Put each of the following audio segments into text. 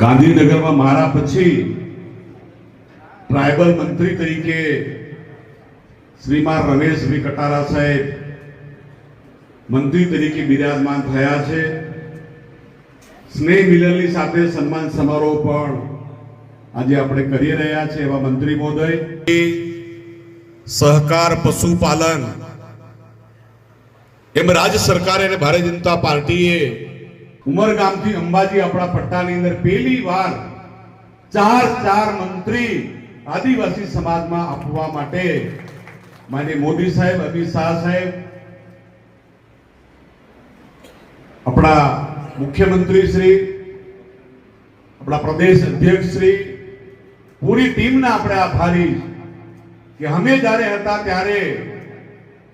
ગાંધીનગરમાં મારા પછી ટ્રાયબલ મંત્રી તરીકે શ્રીમાન રમેશભાઈ કટારા સાહેબ મંત્રી તરીકે બિરાજમાન થયા છે. સ્નેહ મિલનની સાથે સન્માન સમારોહ પણ આજે આપણે કરી રહ્યા છે એવા મંત્રી મહોદય. સહકાર પશુપાલન. એમ રાજ્ય સરકાર અને ભારતીય જનતા પાર્ટીએ ઉમરગામથી અંબાજી આપણા પટ્ટાની અંદર પહેલી વાર ચાર ચાર મંત્રી આદિવાસી સમાજમાં આપવા માટે માન્ય મોદી સાહેબ, અમિત શાહ સાહેબ, આપણા મુખ્યમંત્રી શ્રી, આપણા પ્રદેશ અધ્યક્ષ શ્રી, પૂરી ટીમના આપણે આભારી કે અમે જ્યારે હતા ત્યારે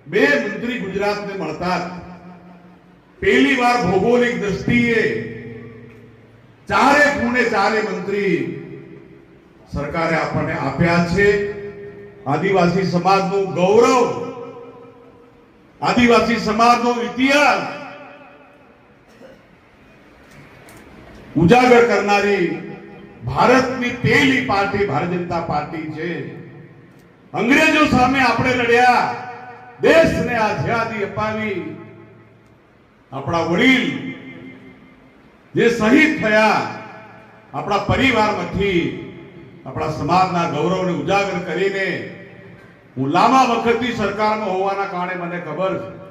બે મંત્રી ગુજરાતને મળતા પહેલી વાર ભૌગોલિક દ્રષ્ટિએ ચારે ખૂણે ચારે મંત્રી સરકારે આપણને આપ્યા છે. આદિવાસી સમાજનું ગૌરવ, આદિવાસી સમાજનો ઇતિહાસ ઉજાગર કરનારી ભારતની પહેલી પાર્ટી ભારતીય જનતા પાર્ટી છે. અંગ્રેજો સામે આપણે લડ્યા, દેશને આઝાદી અપાવી. આપણા વડીલ જે શહીદ થયા, આપણા પરિવારમાંથી, આપણા સમાજના ગૌરવને ઉજાગર કરીને હું લાંબા વખતથી સરકારમાં હોવાના કારણે મને ખબર છે.